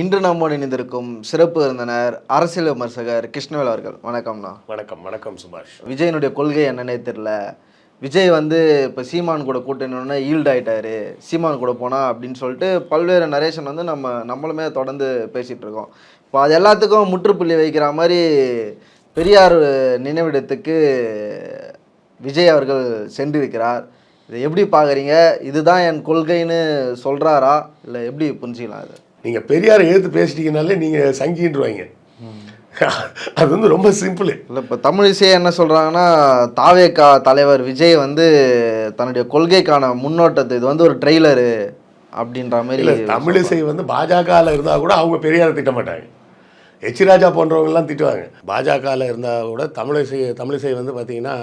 இன்று நம்மோடு இணைந்திருக்கும் சிறப்பு விருந்தினர் அரசியல் விமர்சகர் கிருஷ்ணவேல் அவர்கள். வணக்கம்ண்ணா வணக்கம் வணக்கம் சுபாஷ். விஜயனுடைய கொள்கை என்னன்னே தெரில விஜய் வந்து இப்போ சீமான் கூட கூட்டணுன்னு ஈல்ட் ஆயிட்டாரு. சீமான் கூட போனா அப்படின்னு சொல்லிட்டு பல்வேறு நரேஷன் வந்து நம்ம நம்மளுமே தொடர்ந்து பேசிகிட்டு இருக்கோம். இப்போ அது எல்லாத்துக்கும் முற்றுப்புள்ளி வைக்கிற மாதிரி பெரியார் நினைவிடத்துக்கு விஜய் அவர்கள் சென்றிருக்கிறார். இதை எப்படி பார்க்குறீங்க? இதுதான் என் கொள்கைன்னு சொல்கிறாரா இல்லை எப்படி புரிஞ்சுக்கலாம் இது? நீங்கள் பெரியாரை எழுத்து பேசிட்டீங்கனாலே நீங்கள் சங்கின்றுவாங்க அது வந்து ரொம்ப சிம்பிள். இல்லை இப்போ தமிழிசை என்ன சொல்கிறாங்கன்னா தாவேகா தலைவர் விஜய் வந்து தன்னுடைய கொள்கைக்கான முன்னோட்டத்தை இது வந்து ஒரு ட்ரெய்லரு அப்படின்ற மாதிரி இல்லை தமிழிசை வந்து பாஜகவில் இருந்தால் கூட அவங்க பெரியாரை திட்ட மாட்டாங்க. எச் ராஜா போன்றவங்கெல்லாம் திட்டுவாங்க. பாஜகவில் இருந்தால் கூட தமிழிசை தமிழிசை வந்து பார்த்தீங்கன்னா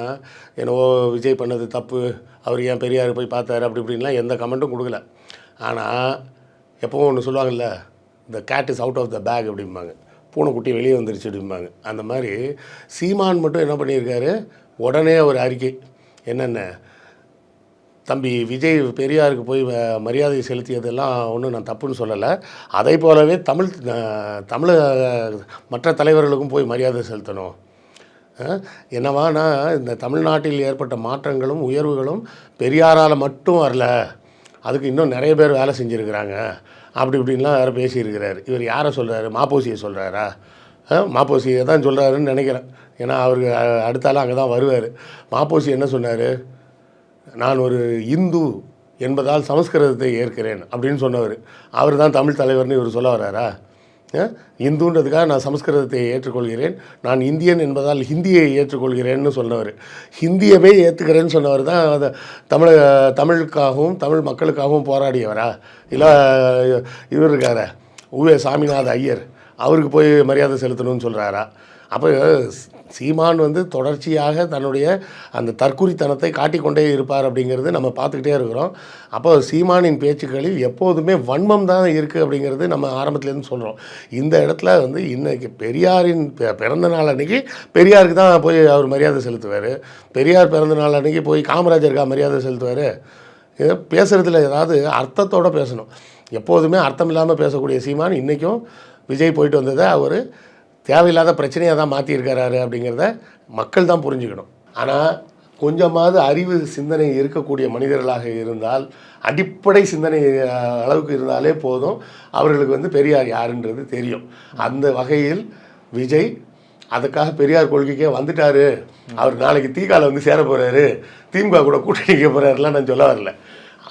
என்னவோ விஜய் பண்ணது தப்பு அவர் ஏன் பெரியார் போய் பார்த்தாரு அப்படி இப்படின்லாம் எந்த கமெண்ட்டும் கொடுக்கல. ஆனால் எப்பவும் ஒன்று சொல்லுவாங்கல்ல இந்த cat is out of the bag அப்படிம்பாங்க. பூனைக்குட்டி வெளியே வந்துருச்சு அப்படிம்பாங்க. அந்த மாதிரி சீமான் மட்டும் என்ன பண்ணியிருக்காரு? உடனே ஒரு அறிக்கை. என்னென்ன? தம்பி விஜய் பெரியாருக்கு போய் வ- மரியாதை செலுத்தியதெல்லாம் ஒன்றும் நான் தப்புன்னு சொல்லலை. அதே போலவே தமிழ் தமிழ மற்ற தலைவர்களுக்கும் போய் மரியாதை செலுத்தணும். என்னவானா இந்த தமிழ்நாட்டில் ஏற்பட்ட மாற்றங்களும் உயர்வுகளும் பெரியாரால் மட்டும் வரல. அதுக்கு இன்னும் நிறைய பேர் வேலை செஞ்சுருக்கிறாங்க. அப்படி இப்படின்லாம் வேறு பேசியிருக்கிறாரு. இவர் யாரை சொல்கிறாரு மாப்போசியை சொல்கிறாரா மாப்போசியை தான் சொல்கிறாருன்னு நினைக்கிறேன். ஏன்னா அவருக்கு அடுத்தாலும் அங்கே தான் வருவார். மாப்போசி என்ன சொன்னார்? நான் ஒரு இந்து என்பதால் சமஸ்கிருதத்தை ஏற்கிறேன் அப்படின்னு சொன்னவர். அவர் தான் தமிழ் தலைவர்னு இவர் சொல்ல வர்றாரா? இந்துன்றதுக்காக நான் சமஸ்கிருதத்தை ஏற்றுக்கொள்கிறேன். நான் இந்தியன் என்பதால் ஹிந்தியை ஏற்றுக்கொள்கிறேன்னு சொன்னவர் ஹிந்தியவே ஏற்றுக்கிறேன்னு சொன்னவர் தான் அதை தமிழ் தமிழுக்காகவும் தமிழ் மக்களுக்காகவும் போராடியவரா? இல்லை இவர் இருக்காரா? உவே சாமிநாத ஐயர். அவருக்கு போய் மரியாதை செலுத்தணும்னு சொல்கிறாரா அப்போ சீமான் வந்து தொடர்ச்சியாக தன்னுடைய அந்த தற்குறித்தனத்தை காட்டிக்கொண்டே இருப்பார் அப்படிங்கிறது நம்ம பார்த்துக்கிட்டே இருக்கிறோம். அப்போ சீமானின் பேச்சுக்களில் எப்போதுமே வன்மம் தான் இருக்குது அப்படிங்கிறது நம்ம ஆரம்பத்துலேருந்து சொல்கிறோம் இந்த இடத்துல வந்து இன்றைக்கி பெரியாரின் பிறந்த நாள் அன்றைக்கி பெரியாருக்கு தான் போய் அவர் மரியாதை செலுத்துவார். பெரியார் பிறந்த நாள் அன்றைக்கி போய் காமராஜருக்கா மரியாதை செலுத்துவார். பேசுகிறதுல ஏதாவது அர்த்தத்தோடு பேசணும். எப்போதுமே அர்த்தம் இல்லாமல் பேசக்கூடிய சீமான் இன்றைக்கும் விஜய் போயிட்டு வந்ததை அவர் தேவையில்லாத பிரச்சனையாக தான் மாற்றியிருக்கிறாரு அப்படிங்கிறத மக்கள் தான் புரிஞ்சுக்கணும். ஆனால் கொஞ்சமாவது அறிவு சிந்தனை இருக்கக்கூடிய மனிதர்களாக இருந்தால் அடிப்படை சிந்தனை அளவுக்கு இருந்தாலே போதும். அவர்களுக்கு வந்து பெரியார் யாருன்றது தெரியும். அந்த வகையில் விஜய் அதுக்காக பெரியார் கொள்கைக்கே வந்துட்டாரு. அவர் நாளைக்கு தீகால வந்து சேர போகிறாரு திமுக கூட கூட்டணிக்க போகிறாருலாம் நான் சொல்ல வரல.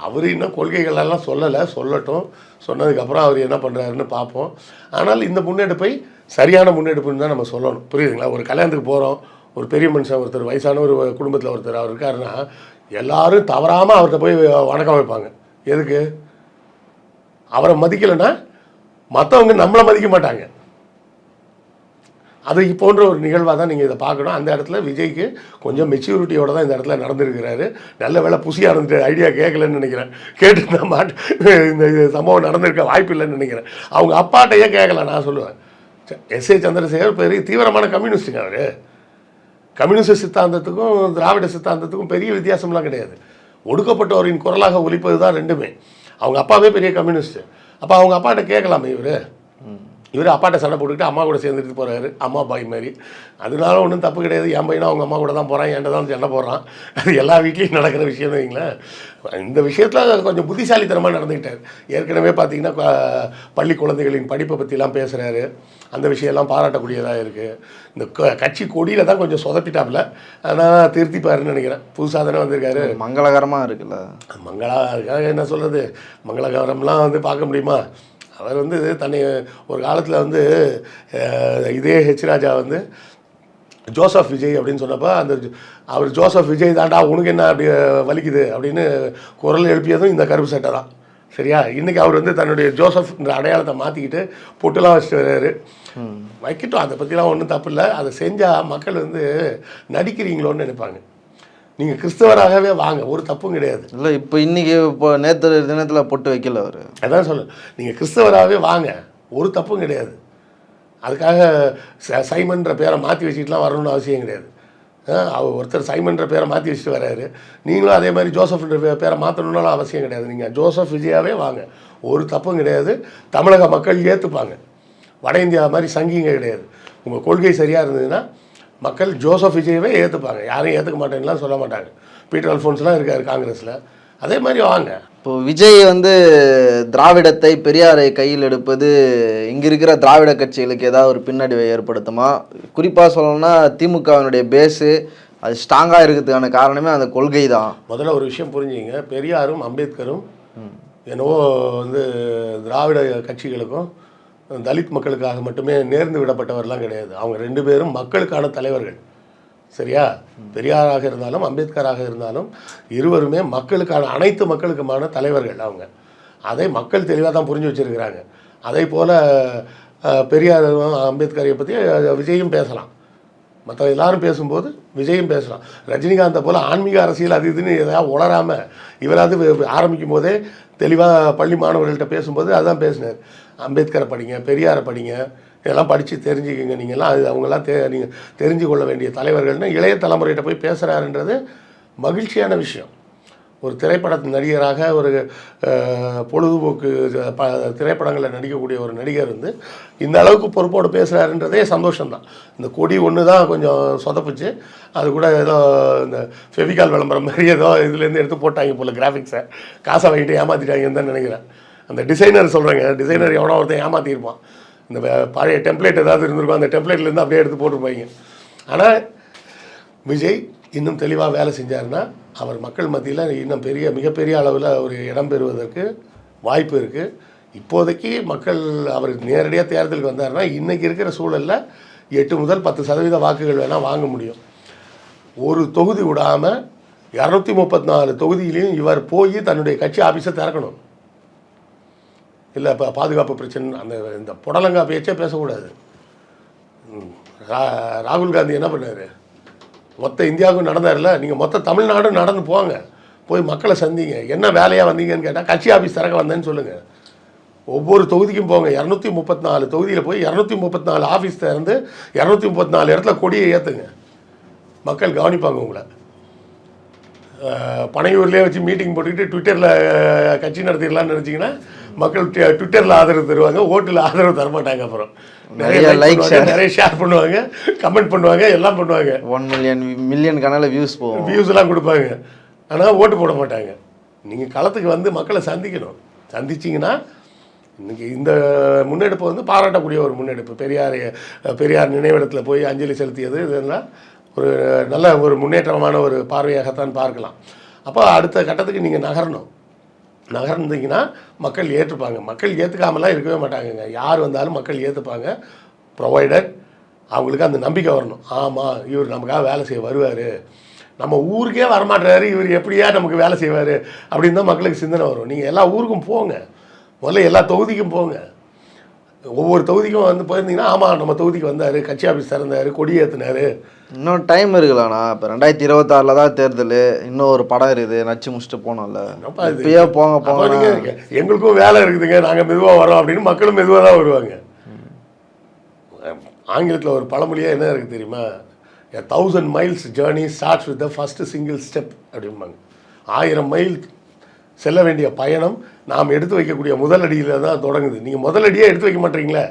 அவர் இன்னும் கொள்கைகளெல்லாம் சொல்லலை சொல்லட்டும். சொன்னதுக்கப்புறம் அவர் என்ன பண்ணுறாருன்னு பார்ப்போம். ஆனால் இந்த முன்னெடுப்பை சரியான முன்னெடுப்புன்னு தான் நம்ம சொல்லணும். புரியுதுங்களா? ஒரு கல்யாணத்துக்கு போகிறோம் ஒரு பெரிய மனுஷன் ஒருத்தர் வயசான ஒரு குடும்பத்தில் ஒருத்தர் அவர் இருக்காருன்னா எல்லாரும் தவறாமல் அவர்கிட்ட போய் வணக்கம் வைப்பாங்க. எதுக்கு? அவரை மதிக்கலைன்னா மற்றவங்க நம்மளை மதிக்க மாட்டாங்க. அது போன்ற ஒரு நிகழ்வாக தான் நீங்கள் இதை பார்க்கணும். அந்த இடத்துல விஜய்க்கு கொஞ்சம் மெச்சூரிட்டியோட தான் இந்த இடத்துல நடந்திருக்கிறாரு. நல்ல வேலை புசியாக இருந்துட்டு ஐடியா கேட்கலன்னு நினைக்கிறேன். கேட்டு மாட்டு இந்த சம்பவம் நடந்திருக்க வாய்ப்பு இல்லைன்னு நினைக்கிறேன். அவங்க அப்பாட்டையே கேட்கல நான் சொல்லுவேன். எஸ் ஏ சந்திரசேகர் பெரிய தீவிரமான கம்யூனிஸ்ட்டுங்க அவர். கம்யூனிஸ்ட் சித்தாந்தத்துக்கும் திராவிட சித்தாந்தத்துக்கும் பெரிய வித்தியாசம்லாம் கிடையாது. ஒடுக்கப்பட்டவரின் குரலாக ஒலிப்பது தான் ரெண்டுமே. அவங்க அப்பாவே பெரிய கம்யூனிஸ்ட்டு. அப்போ அவங்க அப்பாட்ட கேட்கலாமே இவர்? இவர் அப்பாட்ட சண்டை போட்டுக்கிட்டு அம்மா கூட சேர்ந்துட்டு போகிறாரு அம்மா பாய் மாதிரி. அதனால ஒன்றும் தப்பு கிடையாது. என் பையனும் அவங்க அம்மா கூட தான் போகிறான் என்கிட்ட தான் சண்டை போடுறான். அது எல்லா வீட்லேயும் நடக்கிற விஷயம் வைங்களேன் இந்த விஷயத்தில் கொஞ்சம் புத்திசாலித்தனமாக நடந்துக்கிட்டார். ஏற்கனவே பார்த்தீங்கன்னா பள்ளி குழந்தைகளின் படிப்பை பற்றிலாம் பேசுகிறாரு அந்த விஷயம்லாம் பாராட்டக்கூடியதாக இருக்குது இந்த க- கட்சி கொடியில் தான் கொஞ்சம் சொதப்பிட்டாப்புல. ஆனால் திருத்திப்பாருன்னு நினைக்கிறேன். புதுசாக தானே வந்திருக்காரு. மங்களகரமாக இருக்குல்ல. மங்களா என்ன சொல்கிறது மங்களகரம்லாம் வந்து பார்க்க முடியுமா? அவர் வந்து தன்னை ஒரு காலத்தில் வந்து இதே ஹெச் ராஜா வந்து ஜோசப் விஜய் அப்படின்னு சொன்னப்போ அந்த அவர் ஜோசப் விஜய் தாண்டா உனக்கு என்ன அப்படி வலிக்குது அப்படின்னு குரல் எழுப்பியதும் இந்த கருப்பு சட்டை தான். சரியா? இன்றைக்கி அவர் வந்து தன்னுடைய ஜோசப்ன்ற அடையாளத்தை மாற்றிக்கிட்டு பொட்டுலாம் வச்சுட்டு வர்றாரு வைக்கட்டும் அதை பற்றிலாம் ஒன்றும் தப்பு இல்லை. அதை செஞ்சால் மக்கள் வந்து நடிக்கிறீங்களோன்னு நினைப்பாங்க. நீங்கள் கிறிஸ்தவராகவே வாங்க ஒரு தப்பும் கிடையாது. இல்லை இப்போ இன்னைக்கு இப்போ நேற்று தினத்தில் பொட்டு வைக்கல அவர். அதான் சொல்ல நீங்கள் கிறிஸ்தவராகவே வாங்க ஒரு தப்பும் கிடையாது. அதுக்காக ச- சைமன்ற பேரை மாற்றி வச்சுட்டுலாம் வரணும்னு அவசியம் கிடையாது. அவர் ஒருத்தர் சைமன்ற பேரை மாற்றி வச்சுட்டு வராரு. நீங்களும் அதே மாதிரி ஜோசப்ன்ற பே- பேரை மாற்றணுன்னாலும் அவசியம் கிடையாது. நீங்கள் ஜோசப் விஜயாவே வாங்க. ஒரு தப்பும் கிடையாது. தமிழக மக்கள் ஏற்றுப்பாங்க வட இந்தியா மாதிரி சங்கிங்க கிடையாது. உங்கள் கொள்கை சரியாக இருந்ததுன்னா மக்கள் ஜோசப் விஜயவே ஏற்றுப்பாங்க யாரையும் ஏற்றுக்க மாட்டேன்னுலாம் சொல்ல மாட்டாங்க பீட்டர் அல்ஃபோன்ஸ்லாம் இருக்கார் காங்கிரஸில். அதே மாதிரி வாங்க. இப்போ விஜய் வந்து திராவிடத்தை பெரியாரை கையில் எடுப்பது இங்க இருக்கிற திராவிட கட்சிகளுக்கு ஏதாவது ஒரு பின்னடைவை ஏற்படுத்துமா? குறிப்பாக சொல்லணும்னா திமுகவினுடைய பேஸு அது ஸ்ட்ராங்காக இருக்கிறதுக்கான காரணமே அந்த கொள்கை தான் முதல்ல ஒரு விஷயம் புரிஞ்சுங்க. பெரியாரும் அம்பேத்கரும் என்னவோ வந்து திராவிட கட்சிகளுக்கும் தலித் மக்களுக்காக மட்டுமே நேர்ந்து விடப்பட்டவர்லாம் கிடையாது. அவங்க ரெண்டு பேரும் மக்களுக்கான தலைவர்கள். சரியா? பெரியாராக இருந்தாலும் அம்பேத்கராக இருந்தாலும் இருவருமே மக்களுக்கான அனைத்து மக்களுக்குமான தலைவர்கள் அவங்க. அதை மக்கள் தெளிவாக தான் புரிஞ்சு வச்சிருக்கிறாங்க. அதே போல் பெரியார் அம்பேத்கரை பற்றி விஜயும் பேசலாம். மற்ற எல்லாரும் பேசும்போது விஜயும் பேசலாம். ரஜினிகாந்தை போல் ஆன்மீக அரசியல் அது இதுன்னு எதாவது உளராமல் இவராது ஆரம்பிக்கும் போதே தெளிவாக பள்ளி மாணவர்கள்ட்ட பேசும்போது அதான் பேசினார். அம்பேத்கரை படிங்க பெரியாரை படிங்க இதெல்லாம் படித்து தெரிஞ்சுக்கங்க நீங்கள்லாம் அது அவங்களாம் தெ நீங்கள் தெரிஞ்சு கொள்ள வேண்டிய தலைவர்கள்னு இளைய தலைமுறைகிட்ட போய் பேசுகிறாருன்றது மகிழ்ச்சியான விஷயம். ஒரு திரைப்பட நடிகராக ஒரு பொழுதுபோக்கு ப திரைப்படங்களில் நடிக்கக்கூடிய ஒரு நடிகர் வந்து இந்த அளவுக்கு பொறுப்போடு பேசுகிறாருன்றதே சந்தோஷம்தான். இந்த கொடி ஒன்று தான் கொஞ்சம் சொதப்புச்சு. அது கூட ஏதோ இந்த ஃபெவிகால் விளம்பரம் மாதிரி ஏதோ இதுலேருந்து எடுத்து போட்டாங்க போல் கிராஃபிக்ஸை காசை வாங்கிட்டு ஏமாற்றிட்டாங்கன்னு தான் நினைக்கிறேன். அந்த டிசைனர் சொல்கிறேங்க டிசைனர் எவனோ ஒருத்தன் ஏமாற்றிருப்பான் இந்த பழைய டெம்ப்ளேட் ஏதாவது இருந்திருக்கும் அந்த டெம்ப்ளேட்லேருந்து அப்படியே எடுத்து போட்டிருப்பாங்க. ஆனால் விஜய் இன்னும் தெளிவாக வேலை செஞ்சாருன்னா அவர் மக்கள் மத்தியில் இன்னும் பெரிய மிகப்பெரிய அளவில் ஒரு இடம் பெறுவதற்கு வாய்ப்பு இருக்குது இப்போதைக்கு மக்கள் அவர் நேரடியாக தேர்தலுக்கு வந்தாருன்னா இன்றைக்கி இருக்கிற சூழலில் எட்டு முதல் பத்து சதவீத வாக்குகள் வேணால் வாங்க முடியும். ஒரு தொகுதி விடாமல் இரநூத்தி முப்பத்தி நாலு தொகுதியிலையும் இவர் போய் தன்னுடைய கட்சி ஆஃபீஸை திறக்கணும். இல்லை இப்போ பாதுகாப்பு பிரச்சனை அந்த இந்த புடலங்கா பேச்சே பேசக்கூடாது. ரா- ராகுல் காந்தி என்ன பண்ணார்? மொத்த இந்தியாவுக்கும் நடந்தார்ல நீங்கள் மொத்த தமிழ்நாடும் நடந்து போங்க. போய் மக்களை சந்திங்க. என்ன வேலையாக வந்தீங்கன்னு கேட்டால் கட்சி ஆஃபீஸ் திறக்க வந்தேன்னு சொல்லுங்கள் ஒவ்வொரு தொகுதிக்கும் போங்க. இரநூத்தி முப்பத்தி நாலு தொகுதியில் போய் இரநூத்தி முப்பத்தி நாலு ஆஃபீஸ் திறந்து இரநூத்தி முப்பத்தி நாலு இடத்துல கொடியை ஏற்றுங்க மக்கள் கவனிப்பாங்க உங்களை. பனையூர்லேயே வச்சு மீட்டிங் போட்டுக்கிட்டு ட்விட்டரில் கட்சி நடத்திடலான்னு நினச்சிங்கன்னா மக்கள் ட்வி- ட்விட்டரில் ஆதரவு தருவாங்க ஓட்டில் ஆதரவு தரமாட்டாங்க அப்புறம். நிறைய லைக் நிறைய ஷேர் பண்ணுவாங்க கமெண்ட் பண்ணுவாங்க எல்லாம் பண்ணுவாங்க. ஒன் மில்லியன் மில்லியன் கணக்கில் வியூஸ் போகும். வியூஸ் எல்லாம் கொடுப்பாங்க. ஆனால் ஓட்டு போட மாட்டாங்க. நீங்கள் களத்துக்கு வந்து மக்களை சந்திக்கணும். சந்திச்சிங்கன்னா இன்னைக்கு இந்த முன்னெடுப்பு வந்து பாராட்டக்கூடிய ஒரு முன்னெடுப்பு. பெரியார் பெரியார் நினைவிடத்தில் போய் அஞ்சலி செலுத்தியது இதெல்லாம் ஒரு நல்ல ஒரு முன்னேற்றமான ஒரு பார்வையாகத்தான் பார்க்கலாம். அப்போ அடுத்த கட்டத்துக்கு நீங்கள் நகரணும். நகர்ந்தீங்கன்னா மக்கள் ஏற்றுப்பாங்க மக்கள் ஏற்றுக்காமலாம் இருக்கவே மாட்டாங்கங்க. யார் வந்தாலும் மக்கள் ஏற்றுப்பாங்க ப்ரொவைடட் அவங்களுக்கு அந்த நம்பிக்கை வரணும். ஆமாம் இவர் நமக்காக வேலை செய்ய வருவார். நம்ம ஊருக்கே வரமாட்டுறாரு. இவர் எப்படியா நமக்கு வேலை செய்வார் அப்படின்னு தான் மக்களுக்கு சிந்தனை வரும். நீங்கள் எல்லா ஊருக்கும் போங்க. முதல்ல எல்லா தொகுதிக்கும் போங்க. ஒவ்வொரு தொகுதிக்கும் வந்து போயிருந்தீங்கன்னா ஆமாம் நம்ம தொகுதிக்கு வந்தார். கட்சி ஆஃபீஸ் திறந்தார். கொடி ஏற்றினாரு இன்னும் டைம் இருக்குல்லண்ணா இப்போ ரெண்டாயிரத்தி இருபத்தாறில் தான் தேர்தல். இன்னும் ஒரு படம் இருக்குது. நச்சு முடிச்சுட்டு போனோம்ல. இப்பயே போங்க போங்க எங்களுக்கும் வேலை இருக்குதுங்க. நாங்கள் மெதுவாக வரோம் அப்படின்னு மக்களும் மெதுவாக தான் வருவாங்க. ஆங்கிலத்தில் ஒரு பழமொழியாக என்ன இருக்குது தெரியுமா? A thousand miles journey starts with the first single step அப்படிம்பாங்க. ஆயிரம் மைல் செல்ல வேண்டிய பயணம் நாம் எடுத்து வைக்கக்கூடிய முதல் அடியில் தான் தொடங்குது. நீங்கள் முதல் அடியே எடுத்து வைக்க மாட்டீங்களே?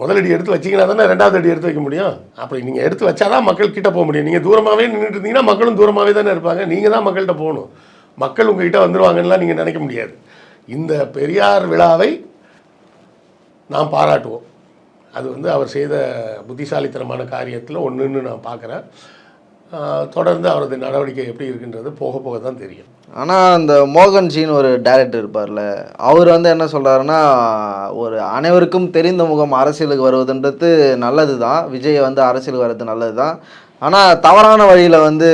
முதல் அடி எடுத்து வச்சீங்கன்னா தானே ரெண்டாவது அடி எடுத்து வைக்க முடியும்? அப்படி நீங்கள் எடுத்து வச்சாதான் மக்கள் கிட்டே போக முடியும். நீங்கள் தூரமாகவே நின்றுட்டு இருந்தீங்கன்னா மக்களும் தூரமாகவே தானே இருப்பாங்க. நீங்கள் தான் மக்கள்கிட்ட போகணும். மக்கள் உங்ககிட்ட வந்துடுவாங்கலாம் நீங்கள் நினைக்க முடியாது. இந்த பெரியார் விழாவை நாம் பாராட்டுவோம். அது வந்து அவர் செய்த புத்திசாலித்தனமான காரியத்தில் ஒன்றுன்னு நான் பார்க்குறேன். தொடர்ந்து அவரது நடவடிக்கை எப்படி இருக்குன்றது போக போக தான் தெரியும். ஆனால் அந்த மோகன்ஜின்னு ஒரு டைரக்டர் இருப்பார்ல அவர் வந்து என்ன சொல்றாருன்னா ஒரு அனைவருக்கும் தெரிந்த முகம் அரசியலுக்கு வருவதுன்றது நல்லது தான் விஜய் வந்து அரசியலுக்கு வர்றது நல்லது தான் ஆனால் தவறான வழியில் வந்து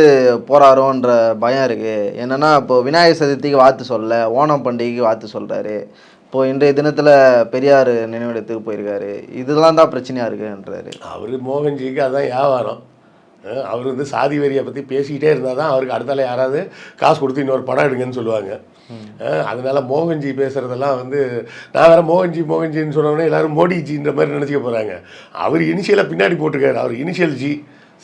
போகிறாரோன்ற பயம் இருக்குது என்னென்னா இப்போ விநாயகர் சதுர்த்திக்கு வாழ்த்து சொல்ல ஓணம் பண்டிகைக்கு வாழ்த்து சொல்கிறாரு இப்போ இன்றைய தினத்தில் பெரியார் நினைவிடத்துக்கு போயிருக்காரு. இதெல்லாம் தான் பிரச்சனையாக இருக்குன்றாரு. அவர் மோகன்ஜிக்கு அதான் வியாபாரம். அவர் வந்து சாதி வெறியை பற்றி பேசிக்கிட்டே இருந்தால் தான் அவருக்கு அடுத்தால யாராவது காசு கொடுத்து இன்னொரு படம் எடுங்கன்னு சொல்லுவாங்க. அதனால மோகன்ஜி பேசுகிறதெல்லாம் வந்து நான் வேற மோகன்ஜி மோகன்ஜின்னு சொன்னோன்னே எல்லாரும் மோடிஜின்ற மாதிரி நினச்சிக்க போகிறாங்க அவர் இனிஷியலாக பின்னாடி போட்டிருக்காரு. அவர் இனிஷியல் ஜி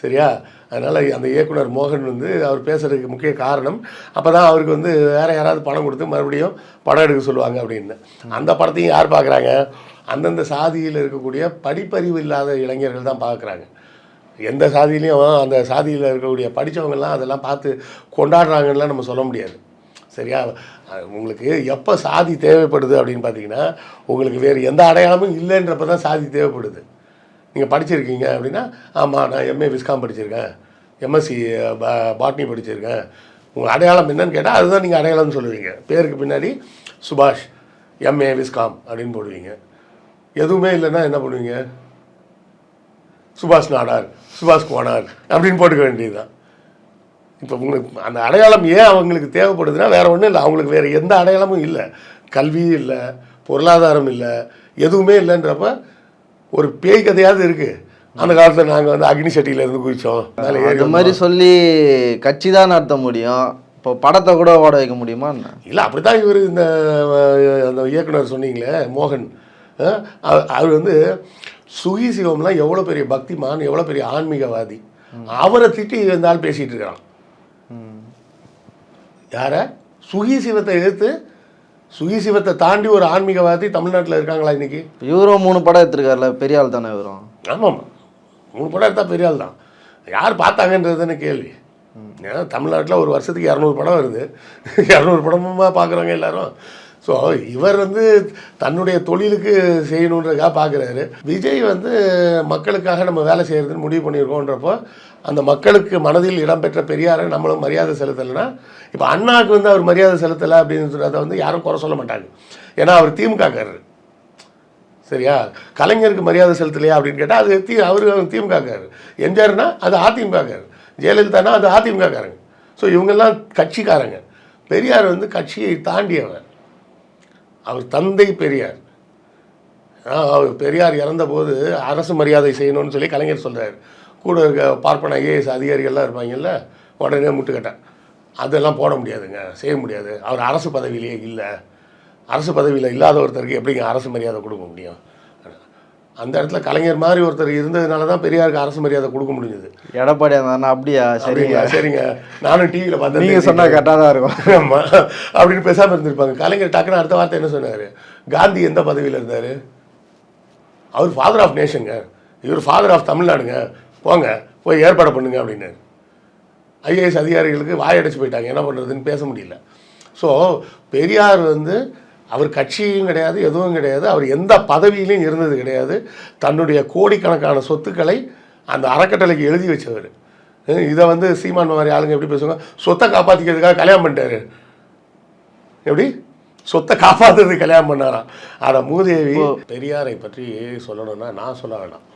சரியா? அதனால் அந்த இயக்குனர் மோகன் வந்து அவர் பேசுகிறதுக்கு முக்கிய காரணம். அப்போ தான் அவருக்கு வந்து வேறு யாராவது பணம் கொடுத்து மறுபடியும் படம் எடுக்க சொல்லுவாங்க அப்படின்னு. அந்த படத்தையும் யார் பார்க்குறாங்க அந்தந்த சாதியில் இருக்கக்கூடிய படிப்பறிவு இல்லாத இளைஞர்கள் தான் பார்க்குறாங்க எந்த சாதியிலையும் அந்த சாதியில் இருக்கக்கூடிய படித்தவங்கெல்லாம் அதெல்லாம் பார்த்து கொண்டாடுறாங்கன்னுலாம் நம்ம சொல்ல முடியாது. சரியா? உங்களுக்கு எப்போ சாதி தேவைப்படுது அப்படின்னு பார்த்தீங்கன்னா உங்களுக்கு வேறு எந்த அடையாளமும் இல்லைன்றப்ப தான் சாதி தேவைப்படுது. நீங்கள் படிச்சிருக்கீங்க அப்படின்னா ஆமாம் நான் எம்ஏ விஸ்காம் படிச்சிருக்கேன். எம்எஸ்சி பாட்னி படிச்சிருக்கேன். உங்கள் அடையாளம் என்னன்னு கேட்டால் அதுதான் நீங்கள் அடையாளம்னு சொல்லுவீங்க. பேருக்கு பின்னாடி சுபாஷ் எம்ஏ விஸ்காம் அப்படின்னு போடுவீங்க. எதுவுமே இல்லைன்னா என்ன பண்ணுவீங்க? சுபாஷ் நாடார் சுபாஷ் கோனார் அப்படின்னு போட்டுக்க வேண்டியதுதான். இப்போ உங்களுக்கு அந்த அடையாளம் ஏன் அவங்களுக்கு தேவைப்படுதுன்னா வேற ஒன்றும் இல்லை. அவங்களுக்கு வேற எந்த அடையாளமும் இல்லை. கல்வி இல்லை பொருளாதாரம் இல்லை எதுவுமே இல்லைன்றப்ப ஒரு பேய் கதையாவது இருக்கு. அந்த காலத்தில் நாங்கள் வந்து அக்னி சட்டியில இருந்து ஏறி அது மாதிரி சொல்லி கட்சி தான் நடத்த முடியும். இப்போ படத்தை கூட ஓட வைக்க முடியுமா இல்லை அப்படித்தான் இவர் இந்த இயக்குனர் சொன்னீங்களே மோகன். அவர் வந்து சுகி சிவம்லாம் எவ்வளோ பெரிய பக்திமான் எவ்வளோ பெரிய ஆன்மீகவாதி. அவரை திட்டி இந்த ஆள் பேசிகிட்டு இருக்கிறான். யாரை? சுகி சிவத்தை எதிர்த்து சுகி சிவத்தை தாண்டி ஒரு ஆன்மீகவாதி தமிழ்நாட்டில் இருக்காங்களா இன்னைக்கு? இவரும் மூணு படம் எடுத்திருக்காருல பெரிய ஆள் தானே இவரும் ஆமாம். மூணு படம் எடுத்தால் பெரிய ஆள் தான். யார் பார்த்தாங்கன்றது தானே கேள்வி. ஏன்னா தமிழ்நாட்டில் ஒரு வருஷத்துக்கு இரநூறு படம் வருது. இரநூறு படமுமா பார்க்குறாங்க எல்லாரும். ஸோ இவர் வந்து தன்னுடைய தொழிலுக்கு செய்யணுன்றதுக்காக பார்க்குறாரு விஜய் வந்து மக்களுக்காக நம்ம வேலை செய்கிறதுன்னு முடிவு பண்ணியிருக்கோன்றப்போ அந்த மக்களுக்கு மனதில் இடம்பெற்ற பெரியாரை நம்மளும் மரியாதை செலுத்தலைன்னா இப்போ அண்ணாவுக்கு வந்து அவர் மரியாதை செலுத்தலை அப்படின்னு சொல்றத வந்து யாரும் குறை சொல்ல மாட்டாங்க. ஏன்னா அவர் திமுகக்காரர். சரியா? கலைஞருக்கு மரியாதை செலுத்தலையா அப்படின்னு கேட்டால் அது தி அவர் திமுகக்காரர். எம்ஜிஆர்னா அது அதிமுகக்காரர். ஜெயலலிதானா அது அதிமுகக்காரங்க. ஸோ இவங்கெல்லாம் கட்சிக்காரங்க. பெரியார் வந்து கட்சியை தாண்டியவர். அவர் தந்தை பெரியார். ஆ, அவர் பெரியார் இறந்தபோது அரசு மரியாதை செய்யணும்னு சொல்லி கலைஞர் சொல்கிறார் கூட இருக்க பார்ப்பன ஐஏஎஸ் அதிகாரிகள்லாம் இருப்பாங்கல்ல உடனே முட்டுக்கட்டேன் அதெல்லாம் போட முடியாதுங்க செய்ய முடியாது. அவர் அரசு பதவியிலேயே இல்லை. அரசு பதவியில் இல்லாத ஒருத்தருக்கு எப்படிங்க அரசு மரியாதை கொடுக்க முடியும்? அந்த இடத்துல கலைஞர் மாதிரி ஒருத்தர் இருந்ததுனால தான் பெரியாருக்கு அரசு மரியாதை கொடுக்க முடிஞ்சது. எடப்பாடி இருந்தா அப்படியா? சரிங்க. சரிங்க. நானும் டிவியில் பார்த்தேன் நீங்க சொன்னா கரெக்டாக தான் இருக்கும். ஆமா. அப்படின்னு பேசாமல் இருந்திருப்பாங்க. கலைஞர் டக்குன்னு அடுத்த வார்த்தை என்ன சொன்னார்? காந்தி எந்த பதவியில் இருந்தார்? அவர் ஃபாதர் ஆஃப் நேஷனுங்க இவர் ஃபாதர் ஆஃப் தமிழ்நாடுங்க. போங்க போய் ஏற்பாடு பண்ணுங்க அப்படின்னாரு. ஐஏஎஸ் அதிகாரிகளுக்கு வாயடைச்சு போயிட்டாங்க. என்ன பண்ணுறதுன்னு பேச முடியல. ஸோ பெரியார் வந்து அவர் கட்சியும் கிடையாது எதுவும் கிடையாது. அவர் எந்த பதவியிலையும் இருந்தது கிடையாது. தன்னுடைய கோடிக்கணக்கான சொத்துக்களை அந்த அறக்கட்டளைக்கு எழுதி வச்சவர். இதை வந்து சீமான் மாதிரி ஆளுங்க எப்படி பேசுவாங்க? சொத்தை காப்பாற்றிக்கிறதுக்காக கல்யாணம் பண்ணிட்டாரு. எப்படி? சொத்தை காப்பாற்றுறது கல்யாணம் பண்ணாராம் ஆனா மூதேவி பெரியாரை பற்றி சொல்லணும்னா நான் சொல்ல வேண்டாம்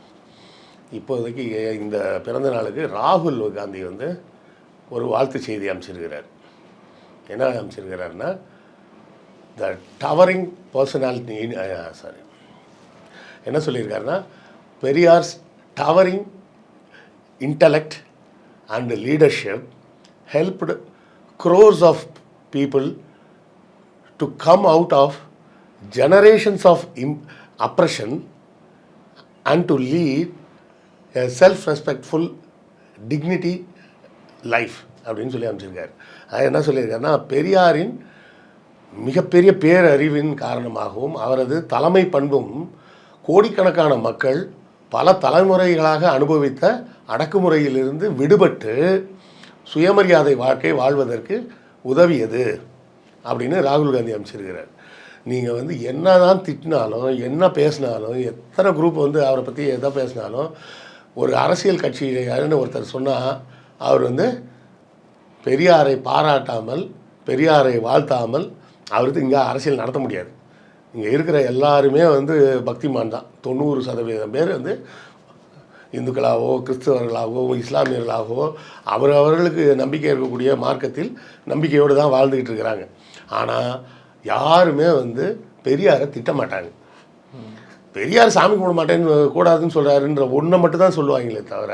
இப்போதைக்கு இந்த பிறந்த நாளுக்கு ராகுல் காந்தி வந்து ஒரு வாழ்த்து செய்தி அமைச்சிருக்கிறார் என்ன அமைச்சிருக்கிறாருன்னா த டவரிங் பர்சனாலிட்டி சாரி என்ன சொல்லியிருக்காருன்னா Periyar's towering intellect and leadership helped crores of people to come out of generations of oppression and to lead a self respectful dignity life அப்படின்னு சொல்லி அமைச்சிருக்காரு அது என்ன சொல்லியிருக்காருன்னா பெரியாரின் மிகப்பெரிய பேரறிவின் காரணமாகவும் அவரது தலைமை பண்பும் கோடிக்கணக்கான மக்கள் பல தலைமுறைகளாக அனுபவித்த அடக்குமுறையிலிருந்து விடுபட்டு சுயமரியாதை வாழ்க்கை வாழ்வதற்கு உதவியது அப்படின்னு ராகுல் காந்தி அமைச்சிருக்கிறார். நீங்கள் வந்து என்ன தான் திட்டினாலும் என்ன பேசினாலும் எத்தனை குரூப் வந்து அவரை பற்றி எதை பேசினாலும் ஒரு அரசியல் கட்சியிலேன்னு ஒருத்தர் சொன்னால் அவர் வந்து பெரியாரை பாராட்டாமல் பெரியாரை வாழ்த்தாமல் அவருக்கு இங்கே அரசியல் நடத்த முடியாது. இங்கே இருக்கிற எல்லாருமே வந்து பக்திமான் தான். தொண்ணூறு சதவீதம் பேர் வந்து இந்துக்களாகவோ கிறிஸ்தவர்களாகவோ இஸ்லாமியர்களாகவோ அவர் அவர்களுக்கு நம்பிக்கை இருக்கக்கூடிய மார்க்கத்தில் நம்பிக்கையோடு தான் வாழ்ந்துக்கிட்டு இருக்கிறாங்க. ஆனால் யாருமே வந்து பெரியாரை திட்ட மாட்டாங்க. பெரியார் சாமி கும்பிட மாட்டேன்னு கூடாதுன்னு சொல்கிறாருன்ற ஒன்றை மட்டும் தான் சொல்லுவாங்களே தவிர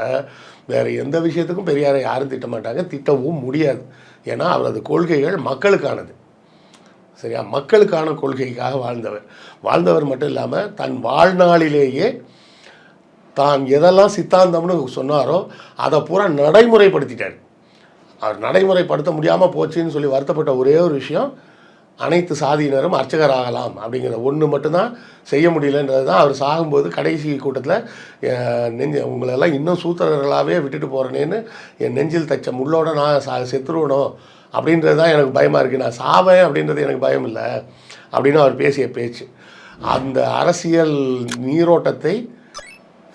வேறு எந்த விஷயத்துக்கும் பெரியாரை யாரும் திட்டமாட்டாங்க திட்டவும் முடியாது. ஏன்னா அவரது கொள்கைகள் மக்களுக்கானது. சரியா? மக்களுக்கான கொள்கைக்காக வாழ்ந்தவர். வாழ்ந்தவர் மட்டும் இல்லாமல் தன் வாழ்நாளிலேயே தான் எதெல்லாம் சித்தாந்தம்னு சொன்னாரோ அதை பூரா நடைமுறைப்படுத்திட்டார். அவர் நடைமுறைப்படுத்த முடியாமல் போச்சுன்னு சொல்லி வருத்தப்பட்ட ஒரே ஒரு விஷயம் அனைத்து சாதியினரும் அர்ச்சகர் ஆகலாம் அப்படிங்கிற ஒன்று மட்டும்தான் செய்ய முடியலன்றது தான். அவர் சாகும்போது கடைசி கூட்டத்தில் நெஞ்ச உங்களெல்லாம் இன்னும் சூத்திரர்களாகவே விட்டுட்டு போகிறேனேன்னு என் நெஞ்சில் தச்ச முள்ளோட நான் சா செத்துருவணும் அப்படின்றது தான் எனக்கு பயமாக இருக்குது நான் சாவேன் அப்படின்றது எனக்கு பயம் இல்லை. அப்படின்னு அவர் பேசிய பேச்சு. அந்த அரசியல் நீரோட்டத்தை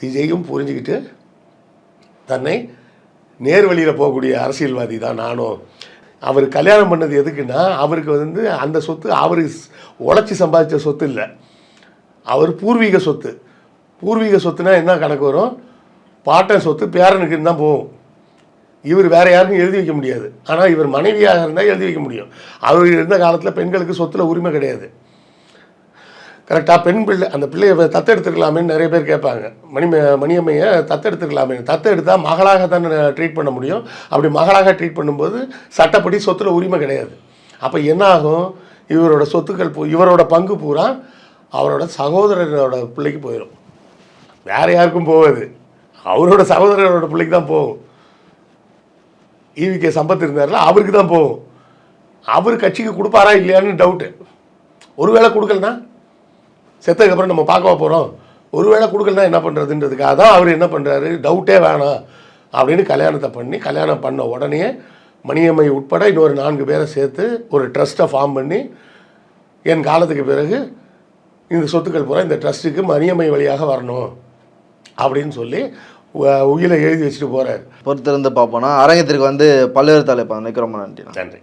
விஜயும் புரிஞ்சுக்கிட்டு தன்னை நேர்வழியில் போகக்கூடிய அரசியல்வாதி தான் நானும். அவர் கல்யாணம் பண்ணது எதுக்குன்னா அவருக்கு வந்து அந்த சொத்து அவர் உழைச்சி சம்பாதிச்ச சொத்து இல்லை. அவர் பூர்வீக சொத்து. பூர்வீக சொத்துனா என்ன கணக்கு வரும்? பாட்டன் சொத்து பேரனுக்குன்னு தான் போகும். இவர் வேற யாருக்கும் எழுதி வைக்க முடியாது. ஆனால் இவர் மனைவியாக இருந்தால் எழுதி வைக்க முடியும். அவர் இருந்த காலத்தில் பெண்களுக்கு சொத்துல உரிமை கிடையாது. கரெக்டாக பெண் பிள்ளை அந்த பிள்ளையை தத்தெடுத்துக்கலாமேன்னு நிறைய பேர் கேட்பாங்க. மணி மணியம்மையை தத்தெடுத்துக்கலாமே தத்தெடுத்தால் மகளாக தான் ட்ரீட் பண்ண முடியும். அப்படி மகளாக ட்ரீட் பண்ணும்போது சட்டப்படி சொத்தில் உரிமை கிடையாது. அப்போ என்ன ஆகும் இவரோட சொத்துக்கள் பூ இவரோட பங்கு பூரா அவரோட சகோதரரோட பிள்ளைக்கு போயிடும் வேற யாருக்கும் போகாது. அவரோட சகோதரரோட பிள்ளைக்கு தான் போகும். ஈவிகே சம்பத் இருந்தார்ல அவருக்கு தான் போகும். அவர் கட்சிக்கு கொடுப்பாரா இல்லையான்னு டவுட்டு ஒருவேளை கொடுக்கலனா? செத்ததுக்கப்புறம் நம்ம பார்க்க போகிறோம் ஒருவேளை கொடுக்கலனா என்ன பண்ணுறதுன்றதுக்காக தான் அவர் என்ன பண்ணுறாரு டவுட்டே வேணாம் அப்படின்னு கல்யாணத்தை பண்ணி கல்யாணம் பண்ண உடனே மணியம்மை உட்பட இன்னொரு நான்கு பேரை சேர்த்து ஒரு ட்ரஸ்ட்டை ஃபார்ம் பண்ணி என் காலத்துக்கு பிறகு இந்த சொத்துக்கள் பூரா இந்த ட்ரஸ்ட்டுக்கு மணியம்மை வழியாக வரணும் அப்படின்னு சொல்லி உயிரை எழுதி வச்சுட்டு போகிறார் பொறுத்திருந்து பார்ப்போம்னா அரங்கத்திற்கு வந்து பல்வேறு தலைப்பாங்க ரொம்ப நன்றி. நன்றி.